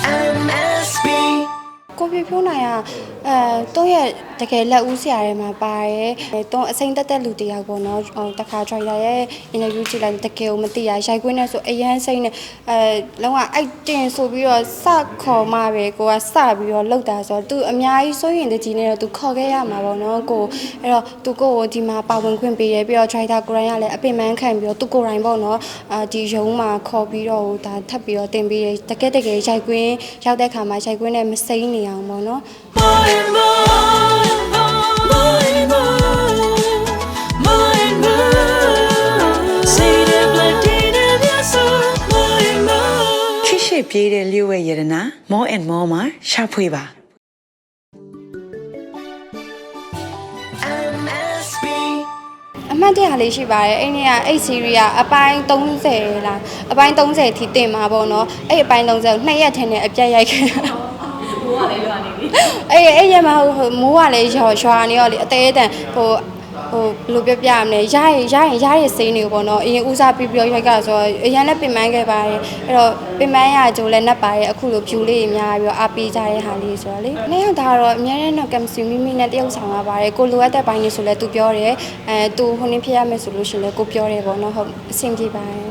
MSB ကိုပြဖြိုးနိုင်ကအဲတုံးရဲ့တကယ်လက်ဦးဆရာတွေမှာပါတယ်အဲတုံးအစိမ့်တက်တက်လူတစ်ယောက်ပေါ့နော်ဟိုတခါ driver ရဲ့ interview ကြည့်လိုက်တကယ်ကိုမသိရရိုက်ခွင်းနဲ့ဆိုအရန်စိမ့်နဲ့အဲလုံးဝအိုက်တင်ဆိုပြီးတော့စခေါ်မှပဲကိုကစပြီးတော့လောက်တာဆိုတော့သူအများကြီးစိုးရင်တကြီးနဲ့တော့သူခေါ်ခဲ့ရမှာပေါ့နော်ကိုအဲ့တော့သူကိုကိုဒီမှာပါဝင်ခွင့်ပေးတယ်ပြီးတော့ driver ကိုရိုင်းကလည်းအပင်ပန်းခံပြီးတော့သူကိုရိုင်းပေါ့နော်အာဒီရုံးမှာခေါ်ပြီးတော့ဟိုဒါထပ်ပြီးတော့တင်ပေးတယ်တကယ်တကယ်ရိုက်ခွင်းရောက်တဲ့ခါမှာရိုက်ခွင်းနဲ့မစိမ့်နေအောင်ပေါ့နော် More and more More and more More and more Say the blood in your soul More and more ခိရှိပြေးတဲ့လျှို့ဝဲရတနာ more and more မှာရှာဖွေပါ MSB အမှတ်တရလေးရှိပါတယ်အဲ့ဒီကအဲ့ series ကအပိုင်း30လားအပိုင်း30ထိတင်မှာပေါ့နော်အဲ့အပိုင်း30ကိုနှစ်ရက်ထင်းနဲ့အပြတ်ရိုက်ခဲ့တာ မိုးကလည်းရွာနေပြီအဲ့အဲ့ရက်မှာဟိုမိုးကလည်းရွာရွာနေတော့လေအသေးအတန်ဟိုဟိုဘယ်လိုပြောပြရမလဲရရင်ရရင်ရရဲ့စိမ်းတွေကိုပေါ့နော်အရင်ဦးစားပြီးပြီးရိုက်ကဆိုတော့အရင်လည်းပင်ပန်းခဲ့ပါတယ်အဲ့တော့ပင်ပန်းရကြိုးလည်းနှက်ပါတယ်အခုလိုဖြူလေးတွေများပြီးတော့အားပေးကြတဲ့ဟာလေးဆိုတော့လေနေ့ရောက်တာတော့အများနဲ့တော့ကမ်စီမိမိနဲ့တယောက်ဆောင်ရပါတယ်ကိုလိုအပ်တဲ့ပိုင်းတွေဆိုလဲသူပြောတယ်အဲသူဟိုနေ့ဖြစ်ရမယ်ဆိုလို့ရှိရင်လည်းကိုပြောတယ်ပေါ့နော်ဟုတ်အဆင်ပြေပါတယ်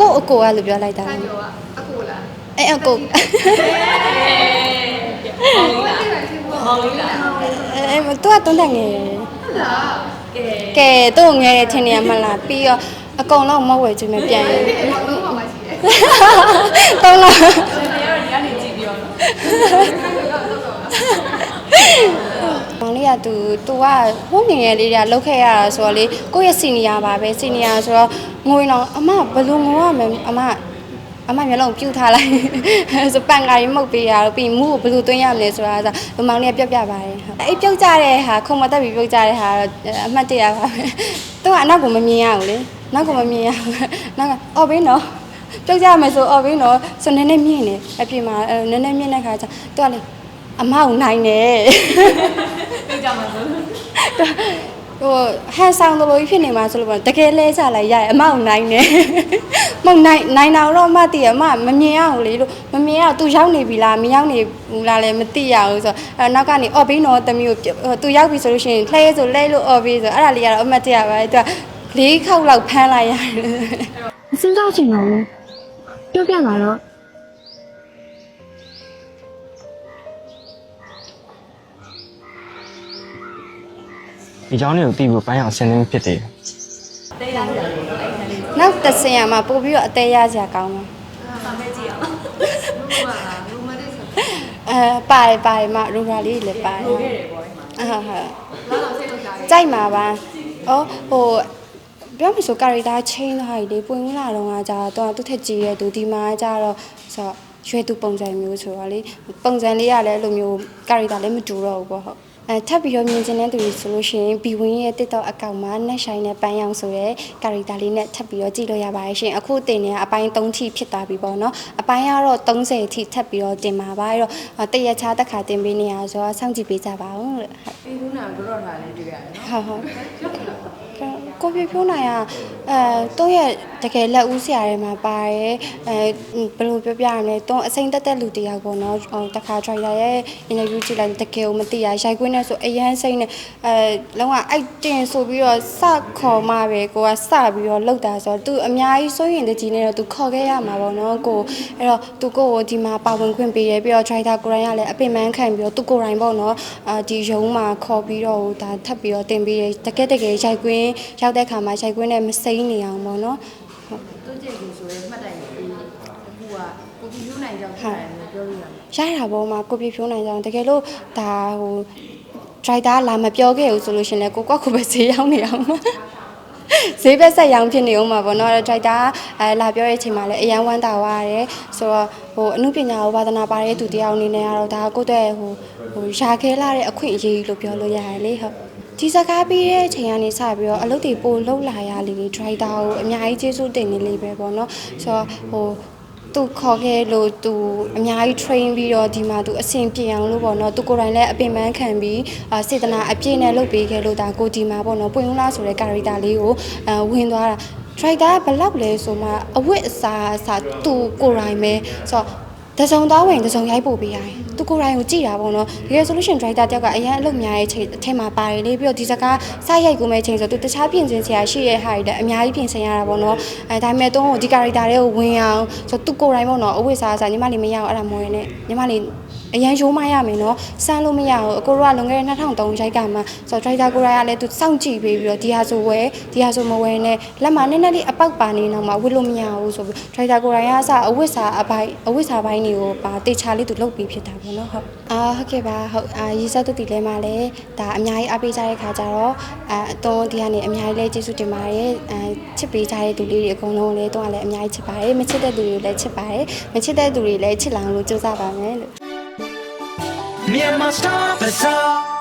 ကိုအကိုကလို့ပြောလိုက်တာလေအကိုလားအဲအကိုအဲမသူကတုံးတက်ငယ်ကဲသူ့ငယ်ထင်နေရမလားပြီးတော့အကုန်လုံးမဟုတ်ဝယ်ချင်မပြန်ရင်တုံးလားမောင်လေးက သူသူကဟိုငယ်ငယ်လေးတွေကလောက်ခဲ့ရတာဆိုတော့လေကိုယ့်ရဲ့စီနီယာပါပဲစီနီယာဆိုတော့ငွေတော့အမဘယ်လိုငိုရမလဲအမအမမျက်လုံးပြူထားလိုက်ဆိုပန်ကာရီမှုတ်ပေးရတော့ပြီးမူကိုဘယ်လိုသွင်းရမလဲဆိုတာဆိုမောင်လေးကပြပြပါတယ်ဟုတ်အဲ့ပြုတ်ကြတဲ့ဟာခုံမတက်ပြီးပြုတ်ကြတဲ့ဟာတော့အမှတ်တရပါပဲသူကအနောက်ကမမြင်ရဘူးလေနောက်ကမမြင်ရဘူးနောက်ကအော်ဘေးနော်ပြုတ်ကြမယ်ဆိုအော်ဘေးနော်ဆိုနည်းနည်းမြင့်နေအပြင်မှာအဲနည်းနည်းမြင့်တဲ့ခါကျသူကလေအမအောင်နိုင်တယ် ဟိုဟန်ဆောင်လိုလိုကြီးဖြစ်နေမှာဆိုလို့ပေါ့တကယ်လဲကြလိုက်ရရအမောက်နိုင်နေမဟုတ်နိုင်နိုင်တော့တော့အမတည်ရအမမမြင်ရဘူးလေလို့မမြင်ရသူရောက်နေပြီလားမရောက်နေဘူးလားလည်းမသိရဘူးဆိုတော့အဲနောက်ကနေအော်ဘေးနော်တမီးကိုသူရောက်ပြီဆိုလို့ရှိရင်လှဲဆိုလဲလို့အော်ဘေးဆိုအဲ့ဒါလေးကတော့အမတ်တရပါသူကလေးခေါက်လောက်ဖမ်းလိုက်ရတယ်မစဉ်းစားချင်တော့ဘူးပြောပြပါတော့ ဒီเจ้าလေးကိုပြီးဖို့ပန်းအောင်ဆင်းနေဖြစ်တယ် နောက်တစ်ဆင်ရမှာပို့ပြီးတော့အသေးရစရာကောင်းတယ်အဲပါတယ်ပါတယ်မရူရာလေးလည်းပါတယ်လိုခဲ့တယ်ပေါ့အာဟာကြိုက်မှာပါအော်ဟိုပြောမှဆိုကာရီတာချင်းသွားပြီလေပွင့်ဝင်လာတော့ကကြာတော့သူ့ထက်ကြီးရဲ့သူဒီမှာကြာတော့ဆိုတော့ရွှေသူပုံစံမျိုးဆိုတော့လေပုံစံလေးကလည်းအဲ့လိုမျိုးကာရီတာလည်းမတူတော့ဘူးပေါ့ဟုတ် အဲထပ်ပြီးတော့မြင်ကျင်တဲ့သူတွေဆိုလို့ရှိရင်ဘီဝင်းရဲ့ TikTok အကောင့်မှာနှက်ဆိုင်နဲ့ပန်းရောင်ဆိုရဲကာရီတာလေးနဲ့ထပ်ပြီးတော့ကြည့်လို့ရပါတယ်ရှင်အခုတင်နေတဲ့အပိုင်း3ထိဖြစ်သွားပြီပေါ့နော်အပိုင်းကတော့30ထိထပ်ပြီးတော့တင်ပါပါအဲ့တော့အော်တရက်ချားတစ်ခါတင်ပေးနေရဆိုတော့စောင့်ကြည့်ပေးကြပါဦးလို့ဟုတ်ပြီးခုနကတော့ထားလေးတွေ့ရတယ်နော်ဟုတ်ဟုတ်ကိုပြဖြိုးနိုင်က အဲတုံးရဲ့တကယ်လက်ဦးဆရာတွေမှာပါတယ်အဲဘယ်လိုပြောပြရမလဲတုံးအစိမ့်တက်တက်လူတစ်ယောက်ပေါ့နော်ဟိုတခါ driver ရဲ့ interview ကြည့်လိုက်တကယ်ကိုမသိရရိုက်ခွင်းနဲ့ဆိုအရန်စိမ့်နဲ့အဲလုံးဝအိုက်တင်ဆိုပြီးတော့စခေါ်မှပဲကိုကစပြီးတော့လောက်တာဆိုတော့သူအများကြီးစိုးရင်တကြီးနဲ့တော့သူခေါ်ခဲ့ရမှာပေါ့နော်ကိုအဲ့တော့သူကိုကိုဒီမှာပါဝင်ခွင့်ပေးတယ်ပြီးတော့ driver ကိုရိုင်းကလည်းအပင်ပန်းခံပြီးတော့သူကိုရိုင်းပေါ့နော်အာဒီရုံးမှာခေါ်ပြီးတော့ဟိုဒါထပ်ပြီးတော့တင်ပေးတယ်တကယ်တကယ်ရိုက်ခွင်းရောက်တဲ့ခါမှာရိုက်ခွင်းနဲ့မစိမ့်နေအောင်ပေါ့နော်သူကြည့်ကူဆိုရဲမှတ်တိုင်ကိုအခုကကိုကြည့်ယူနိုင်ကြောင်းထားတယ်လို့ပြောလို့ရတယ်ရတာပေါ့မှာကိုပြဖြိုးနိုင်ကြအောင်တကယ်လို့ဒါဟို driver လာမပြောခဲ့ဘူးဆိုလို့ရှရင်လေကိုကွက်ကိုပဲဈေးရောက်နေအောင်ပါဈေးဘက်ဆက်ရောင်းဖြစ်နေအောင်ပါဗောနော် driver အဲလာပြောတဲ့အချိန်မှာလည်းအရန်ဝမ်းသာသွားရတယ်ဆိုတော့ဟိုအမှုပညာကိုဝါသနာပါတဲ့သူတယောက်အနေနဲ့ကတော့ဒါကိုယ့်အတွက်ဟိုဟိုရှာခဲလာတဲ့အခွင့်အရေးလို့ပြောလို့ရတယ်လေဟုတ် ဒီစကားပြီးတဲ့အချိန်ကနေစပြီးတော့အလုပ်တွေပို့လောက်လာရလေ driver ကိုအများကြီးကျေးဇူးတင်နေလေးပဲပေါ့နော်ဆိုတော့ဟိုသူခေါ်ခဲ့လို့သူအများကြီး train ပြီးတော့ဒီမှာသူအဆင်ပြေအောင်လို့ပေါ့နော်သူကိုယ်တိုင်လည်းအပင်ပန်းခံပြီးအာစေတနာအပြည့်နဲ့လုပ်ပေးခဲ့လို့ဒါကိုဒီမှာပေါ့နော်ပွင့်ဦးလားဆိုတဲ့ character လေးကိုအဝင်သွားတာ driver ကဘယ်လောက်လဲဆိုမှအဝတ်အစားအစားသူကိုယ်တိုင်ပဲဆိုတော့ တစုံသားဝင်တစုံရိုက်ပို့ပေးရတယ်သူကိုယ်တိုင်ကိုကြည့်တာပေါ့နော်တကယ် solution driver တယောက်ကအရင်အလုပ်များရဲ့ချိန်အထက်မှာပါတယ်လေပြီးတော့ဒီစကားစရိုက်ကိုမဲ့ချိန်ဆိုသူတခြားပြင်ဆင်စရာရှိရဲ့ဟာတွေလည်းအများကြီးပြင်ဆင်ရတာပေါ့နော်အဲဒါပေမဲ့တော့ဒီ character တွေကိုဝင်အောင်ဆိုတော့သူကိုယ်တိုင်ပေါ့နော်အဝတ်အစားအစားညီမလေးမရအောင်အဲ့ဒါမော်ရနဲ့ညီမလေး အရန်ရိုးမရမယ်နော်စမ်းလို့မရဘူးအကိုတို့ကလွန်ခဲ့တဲ့2003ရိုက်ကမှဆိုတော့ driver ကိုယ်တိုင်ကလည်းသူစောင့်ကြည့်ပေးပြီးတော့ဒီဟာဆိုဝယ်ဒီဟာဆိုမဝယ်နဲ့လက်မှာနည်းနည်းလေးအပေါက်ပါနေတော့မှဝတ်လို့မရဘူးဆိုပြီး driver ကိုယ်တိုင်ကအစအဝတ်စားအပိုင်းအဝတ်စားပိုင်းတွေကိုပါတေချာလေးသူလုပ်ပြီးဖြစ်တာပေါ့နော်ဟုတ်အာဟုတ်ကဲ့ပါဟုတ်အာရေးစားသူတီလဲမှာလည်းဒါအများကြီးအားပေးကြတဲ့ခါကျတော့အာအသွန်ဒီကနေအများကြီးလည်းကျေးဇူးတင်ပါတယ်အဲချစ်ပေးကြတဲ့သူလေးတွေအကုန်လုံးလည်းတော့လည်းအများကြီးချစ်ပါတယ်မချစ်တဲ့သူတွေလည်းချစ်ပါတယ်မချစ်တဲ့သူတွေလည်းချစ်လောင်လို့ကြိုးစားပါမယ်လို့ Nie my stop us all.